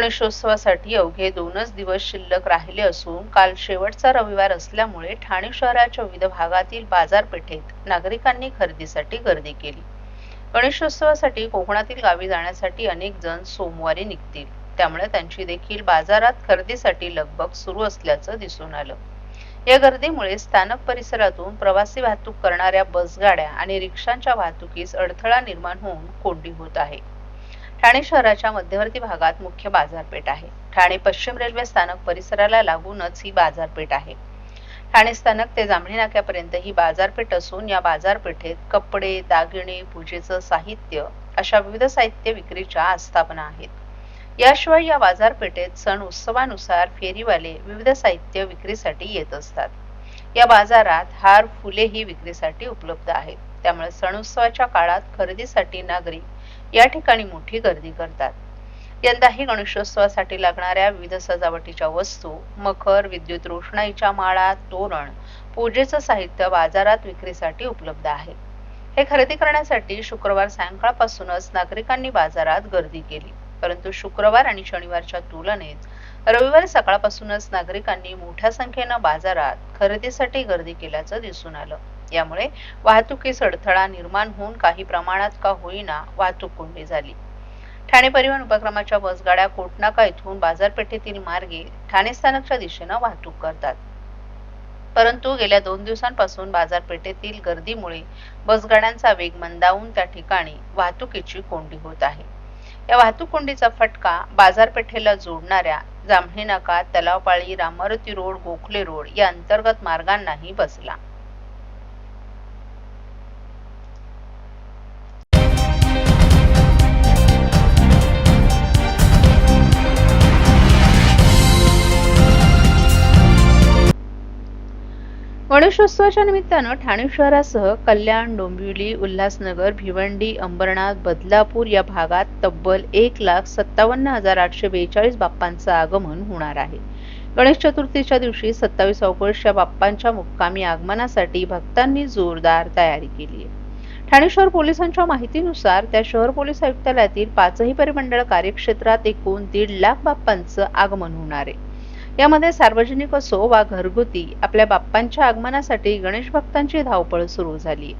गणेशोत्सवासाठी अवघे दोनच दिवस शिल्लक राहिले असून काल शेवटचा रविवार असल्यामुळे ठाणे शहराच्या विविध भागातील बाजारपेठेत नागरिकांनी खरेदीसाठी गर्दी केली. गणेशोत्सवासाठी कोकणातील गावी जाण्यासाठी अनेक जण सोमवारी निघतील. त्यामुळे त्यांची देखील बाजारात खरेदीसाठी लगबग सुरू असल्याचं दिसून आलं. या गर्दीमुळे स्थानक परिसरातून प्रवासी वाहतूक करणाऱ्या बसगाड्या आणि रिक्षांच्या वाहतुकीस अडथळा निर्माण होऊन कोंडी होत आहे. ठाणे शहराच्या मध्यवर्ती भागात मुख्य बाजारपेठ आहे. ठाणे पश्चिम रेल्वे स्थानक परिसराला लागूनच ही बाजारपेठ आहे. ठाणे स्थानक ते जांभळी नाक्यापर्यंत ही बाजारपेठ असून या बाजारपेठेत कपडे दागिने पूजेचं साहित्य अशा विविध साहित्य विक्रीच्या आस्थापना आहेत. याशिवाय या बाजारपेठेत सण उत्सवानुसार फेरीवाले विविध साहित्य विक्रीसाठी येत असतात. या बाजारात हार फुले ही विक्रीसाठी उपलब्ध आहेत. त्यामुळे सण उत्सवाच्या काळात खरेदीसाठी नागरिक या ठिकाणी मोठी गर्दी करतात. यंदाही गणेशोत्सवासाठी लागणाऱ्या विविध सजावटीच्या वस्तू मखर विद्युत रोषणाईच्या माळा तोरण पूजेचं साहित्य बाजारात विक्रीसाठी उपलब्ध आहे. हे खरेदी करण्यासाठी शुक्रवार सायंकाळपासूनच नागरिकांनी बाजारात गर्दी केली. परंतु शुक्रवार आणि शनिवारच्या तुलनेत रविवारी सकाळपासूनच नागरिकांनी मोठ्या संख्येनं बाजारात खरेदीसाठी गर्दी केल्याचं दिसून आलं. यामुळे वाहतुकीस अडथळा निर्माण होऊन काही प्रमाणात का होईना वाहतूक कोंडी झाली. ठाणे परिवहन उपक्रमाच्या बसगाड्या कोटनाका इथून बाजारपेठेतील मार्गे ठाणे स्थानकच्या दिशेनं वाहतूक करतात. परंतु गेल्या दोन दिवसांपासून बाजारपेठेतील गर्दीमुळे बसगाड्यांचा वेग मंदावून त्या ठिकाणी वाहतुकीची कोंडी होत आहे. या वाहतूक कोंडीचा फटका बाजारपेठेला जोडणाऱ्या जांभळी नाका तलावपाळी रामरती रोड गोखले रोड या अंतर्गत मार्गांनाही बसला. गणेशोत्सवाच्या निमित्तानं ठाणे शहरासह कल्याण डोंबिवली उल्हासनगर भिवंडी अंबरनाथ बदलापूर या भागात तब्बल एक लाख सत्तावन्न हजार आठशे बेचाळीस बाप्पांचं आगमन होणार आहे. गणेश चतुर्थीच्या दिवशी सत्तावीस ऑगस्ट या बाप्पांच्या मुक्कामी आगमनासाठी भक्तांनी जोरदार तयारी केली आहे. ठाणे शहर पोलिसांच्या माहितीनुसार त्या शहर पोलीस आयुक्तालयातील पाचही परिमंडळ कार्यक्षेत्रात एकूण दीड लाख बाप्पांचं आगमन होणार आहे. यामध्ये सार्वजनिक असो वा घरगुती आपल्या बाप्पांच्या आगमनासाठी गणेश भक्तांची धावपळ सुरू झाली.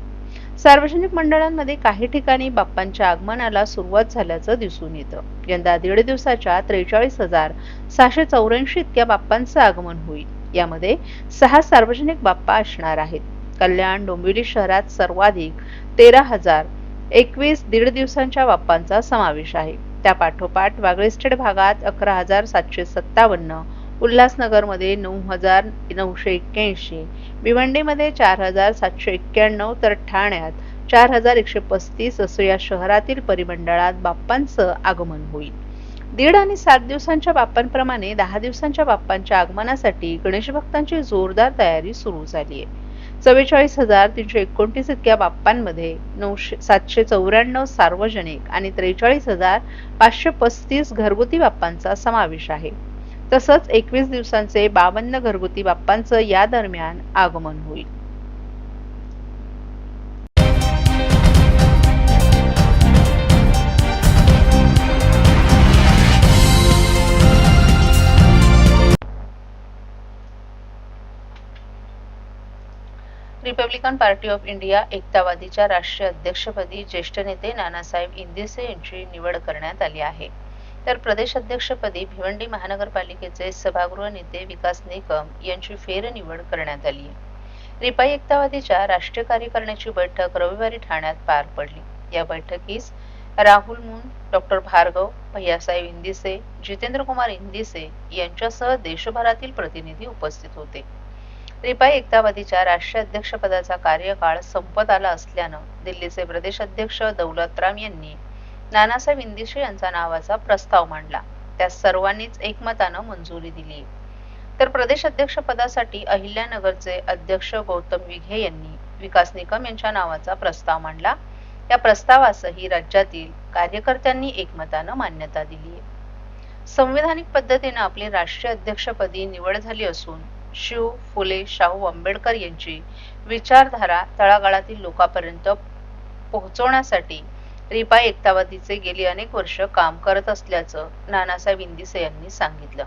सार्वजनिक मंडळांमध्ये काही ठिकाणी बाप्पांच्या आगमनाला सुरुवात झाल्याचं दिसून येतं. यंदा दीड दिवसाच्या त्रेचाळीस हजार सहाशे चौऱ्याऐंशी इतक्या बाप्पांचं आगमन होईल. यामध्ये सहा सार्वजनिक बाप्पा असणार आहेत. कल्याण डोंबिवली शहरात सर्वाधिक तेरा हजार एकवीस दीड दिवसांच्या बाप्पांचा समावेश आहे. त्या पाठोपाठ वागळे स्टेट भागात अकरा हजार सातशे सत्तावन्न उल्हासनगरमध्ये नऊ हजार नऊशे एक्क्याऐंशी भिवंडीमध्ये चार हजार सातशे एक्क्याण्णव तर ठाण्यात चार हजार एकशे पस्तीस असं या शहरातील परिमंडळात बाप्पांचं आगमन होईल. दीड आणि सात दिवसांच्या बाप्पांप्रमाणे दहा दिवसांच्या बाप्पांच्या आगमनासाठी गणेश भक्तांची जोरदार तयारी सुरू झाली आहे. चव्वेचाळीस हजार तीनशे एकोणतीस इतक्या बाप्पांमध्ये नऊशे सातशे चौऱ्याण्णव सार्वजनिक आणि त्रेचाळीस हजार पाचशे पस्तीस घरगुती बाप्पांचा समावेश आहे. तसंच एकवीस दिवसांचे बावन्न घरगुती बाप्पांचं या दरम्यान आगमन होईल. रिपब्लिकन पार्टी ऑफ इंडिया एकतावादीच्या राष्ट्रीय अध्यक्षपदी ज्येष्ठ नेते नानासाहेब इंदिसे यांची निवड करण्यात आली आहे. तर प्रदेश अध्यक्षपदी भिवंडी महानगरपालिकेचे सभागृह नेते विकास निकम यांची फेरनिवड करण्यात आली. रिपाई एकतावादीच्या राष्ट्रीय कार्यकारिणीची बैठक रविवारी ठाण्यात पार पडली. या बैठकीस राहुल मुन डॉक्टर भार्गव भैयासाहेब इंदिसे जितेंद्र कुमार इंदिसे यांच्यासह देशभरातील प्रतिनिधी उपस्थित होते. रिपाई एकतावादीच्या राष्ट्रीय अध्यक्षपदाचा कार्यकाळ संपत आला असल्यानं दिल्लीचे प्रदेश अध्यक्ष दौलतराम यांनी नानासाहेब इंदिशी यांचा नावाचा प्रस्ताव मांडला. त्यास सर्वांनीच एकमतानं मंजुरी दिली. तर प्रदेश अध्यक्ष पदासाठी अहिल्यानगरचे अध्यक्ष गौतम विघे यांनी विकास निकम यांच्या नावाचा प्रस्ताव मांडला. या प्रस्तावासही राज्यातील कार्यकर्त्यांनी एकमतानं मान्यता दिली संविधानिक पद्धतीनं आपली राष्ट्रीय अध्यक्षपदी निवड झाली असून शिव फुले शाहू आंबेडकर यांची विचारधारा तळागाळातील लोकांपर्यंत पोहोचवण्यासाठी रिपा एकतावादीचे गेली अनेक वर्ष काम करत असल्याचं नानासाहेब इंदिसे यांनी सांगितलं.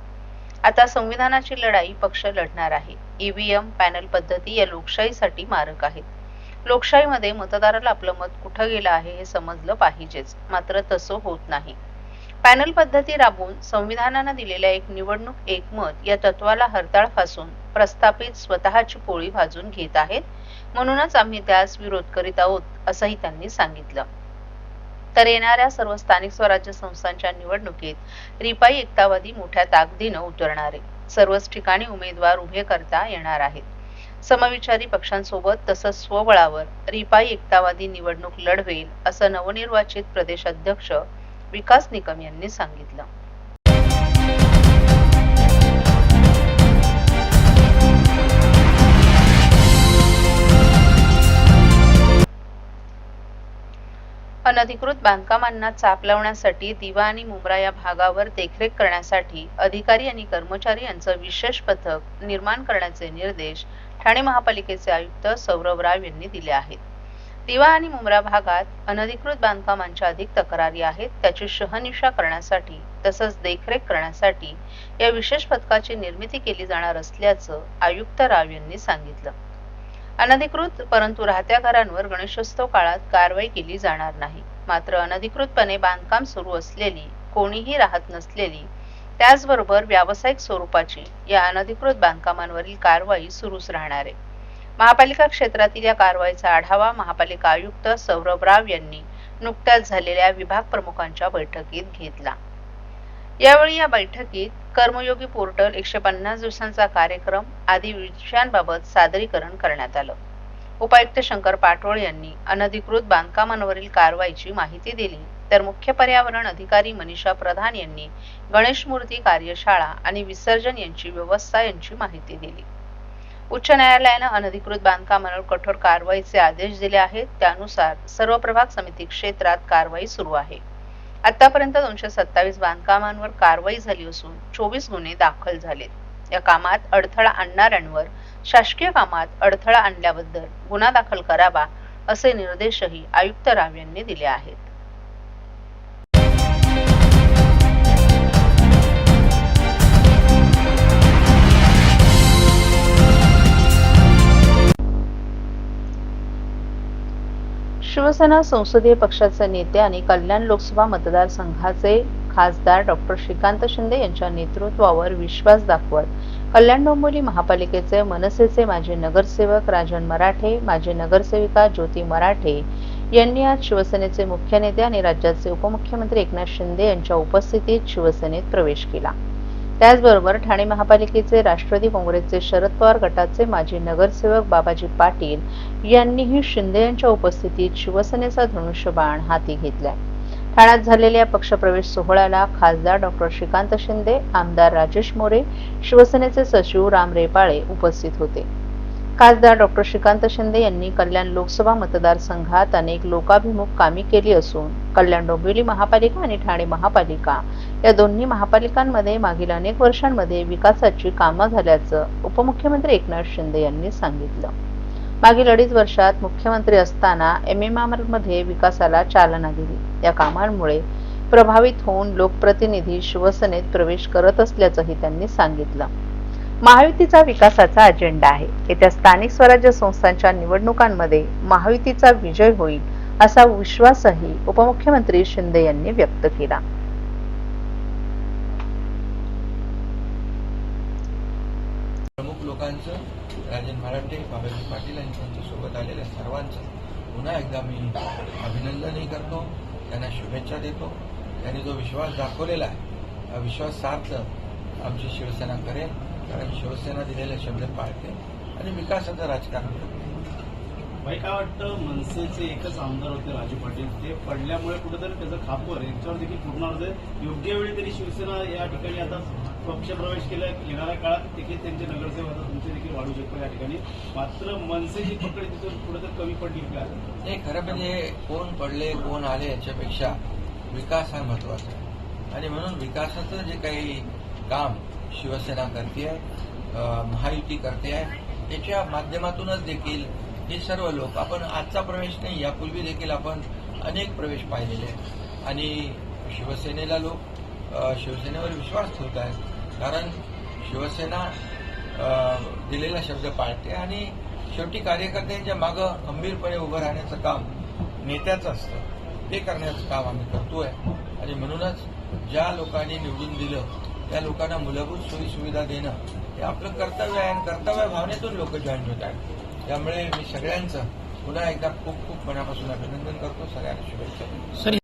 आता संविधानाची लढाई पक्ष लढणार आहे. ईव्हीएम पॅनल पद्धती या लोकशाहीसाठी मारक आहेत. लोकशाहीमध्ये मतदाराला आपलं मत कुठं गेलं आहे हे समजलं पाहिजेच. मात्र तसं होत नाही. पॅनल पद्धती राबवून संविधानानं दिलेल्या एक निवडणूक एकमत या तत्वाला हरताळ फासून प्रस्थापित स्वतःची पोळी भाजून घेत आहेत. म्हणूनच आम्ही त्यास विरोध करीत आहोत असंही त्यांनी सांगितलं. तर येणाऱ्या सर्व स्थानिक स्वराज्य संस्थांच्या निवडणुकीत रिपाई एकतावादी मोठ्या ताकदीनं उतरणार. आहे सर्वच ठिकाणी उमेदवार उभे करता येणार आहेत. समविचारी पक्षांसोबत तसंच स्वबळावर रिपाई एकतावादी निवडणूक लढवेल असं नवनिर्वाचित प्रदेश अध्यक्ष विकास निकम यांनी सांगितलं. अनधिकृत बांधकामांना चाप लावण्यासाठी दिवा आणि मुंब्रा या भागावर देखरेख करण्यासाठी अधिकारी आणि कर्मचारी यांचं विशेष पथक निर्माण करण्याचे निर्देश ठाणे महापालिकेचे आयुक्त सौरभ राव यांनी दिले आहेत. दिवा आणि मुंब्रा भागात अनधिकृत बांधकामांच्या अधिक तक्रारी आहेत त्याची शहनिशा करण्यासाठी तसंच देखरेख करण्यासाठी या विशेष पथकाची निर्मिती केली जाणार असल्याचं आयुक्त राव यांनी सांगितलं. अनधिकृत परंतु राहत्या घरांवर गणेशोत्सव काळात कारवाई केली जाणार नाही. मात्र अनधिकृतपणे बांधकाम सुरू असलेली कोणीही राहत नसलेली त्याचबरोबर व्यावसायिक स्वरूपाची या अनधिकृत बांधकामांवरील कारवाई सुरूच राहणार आहे. महापालिका क्षेत्रातील या कारवाईचा आढावा महापालिका आयुक्त सौरभ राव यांनी नुकत्याच झालेल्या विभाग प्रमुखांच्या बैठकीत घेतला. यावेळी या बैठकीत कर्मयोगी पोर्टल एकशे पन्नास दिवसांचा कार्यक्रम आदी विषयांबाबत सादरीकरण करण्यात आलं. उपायुक्त शंकर पाटोळ यांनी अनधिकृत बांधकामांवरील कारवाईची माहिती दिली. तर मुख्य पर्यावरण अधिकारी मनीषा प्रधान यांनी गणेश मूर्ती कार्यशाळा आणि विसर्जन यांची व्यवस्था यांची माहिती दिली. उच्च न्यायालयानं अनधिकृत बांधकामांवर कठोर कारवाईचे आदेश दिले आहेत. त्यानुसार सर्व प्रभाग समिती क्षेत्रात कारवाई सुरू आहे. आतापर्यंत दोनशे सत्तावीस बांधकामांवर कारवाई झाली असून चोवीस गुन्हे दाखल झालेत. या कामात अडथळा आणणाऱ्यांवर शासकीय कामात अडथळा आणल्याबद्दल गुन्हा दाखल करावा असे निर्देशही आयुक्त राव यांनी दिले आहेत. शिवसेना संसदीय पक्षाचे नेते आणि कल्याण लोकसभा मतदारसंघाचे खासदार डॉक्टर श्रीकांत शिंदे यांच्या नेतृत्वावर विश्वास दाखवत कल्याण डोंबिवली महापालिकेचे मनसेचे माजी नगरसेवक राजन मराठे माजी नगरसेविका ज्योती मराठे यांनी आज शिवसेनेचे मुख्य नेते आणि राज्याचे उपमुख्यमंत्री एकनाथ शिंदे यांच्या उपस्थितीत शिवसेनेत प्रवेश केला. त्याचबरोबर ठाणे महापालिकेचे राष्ट्रवादी काँग्रेसचे शरद पवार गटाचे माजी नगरसेवक बाबाजी पाटील यांनीही शिंदे यांच्या उपस्थितीत शिवसेनेचा धनुष्यबाण हाती घेतलाय ठाण्यात झालेल्या पक्षप्रवेश सोहळ्याला खासदार डॉक्टर श्रीकांत शिंदे आमदार राजेश मोरे शिवसेनेचे सचिव राम रेपाळे उपस्थित होते. खासदार डॉक्टर श्रीकांत शिंदे यांनी कल्याण लोकसभा मतदारसंघात अनेक लोकाभिमुख कामे केली असून कल्याण डोंबिवली महापालिका आणि ठाणे महापालिका या दोन्ही महापालिकांमध्ये मागील अनेक वर्षांमध्ये विकासाची कामं झाल्याचं उपमुख्यमंत्री एकनाथ शिंदे यांनी सांगितलं. मागील अडीच वर्षात मुख्यमंत्री असताना एम एममध्ये विकासाला चालना दिली. या कामांमुळे प्रभावित होऊन लोकप्रतिनिधी शिवसेनेत प्रवेश करत असल्याचंही त्यांनी सांगितलं. महायुतीचा विकासाचा अजेंडा आहे. येत्या स्थानिक स्वराज्य संस्थांच्या निवडणुकांमध्ये महायुतीचा विजय होईल असा विश्वासही उपमुख्यमंत्री शिंदे यांनी व्यक्त केला. यांचं राजन मराठे बाबाजी पाटील आणि त्यांच्यासोबत आलेल्या सर्वांचं पुन्हा एकदा मी अभिनंदनही करतो. त्यांना शुभेच्छा देतो. त्यांनी जो विश्वास दाखवलेला आहे हा विश्वास सार्थ आमची शिवसेना करेल. कारण शिवसेना दिलेले शब्द पाळते आणि विकासाचं राजकारण करते. भाई काय वाटतं मनसेचे एकच आमदार होते राजू पाटील. ते पडल्यामुळे कुठेतरी त्याचं खापर यांच्यावर देखील पूर्ण योग्य वेळी तरी शिवसेना या ठिकाणी आता पक्षप्रवेश केला येणाऱ्या काळात देखील त्यांचे नगरसेवक आता तुमचे देखील वाढू शकतो या ठिकाणी. मात्र मनसेची पकड तिथून कुठेतरी कमी पडली का नाही खरं म्हणजे कोण पडले कोण आले याच्यापेक्षा विकास हा महत्त्वाचा आहे. आणि म्हणून विकासाचं जे काही काम शिवसेना करते आहे महायुती करते आहे त्याच्या माध्यमातूनच देखील हे सर्व लोक आपण आजचा प्रवेश नाही यापूर्वी देखील आपण अनेक प्रवेश पाहिलेले आहेत. आणि शिवसेनेला लोक शिवसेनेवर विश्वास ठेवत आहेत कारण शिवसेना दिलेला शब्द पाळते आणि शेवटी कार्यकर्त्यांच्या मागं खंबीरपणे उभं राहण्याचं काम नेत्याचं असतं. ते करण्याचं काम आम्ही करतोय. आणि म्हणूनच ज्या लोकांनी निवडून दिलं त्या लोकांना मूलभूत सोयीसुविधा देणं हे आपलं कर्तव्य आहे. आणि कर्तव्य भावनेतून लोक जॉईन होत आहेत. त्यामुळे मी सगळ्यांचं पुन्हा एकदा खूप खूप मनापासून अभिनंदन करतो. सगळ्यांना शुभेच्छा.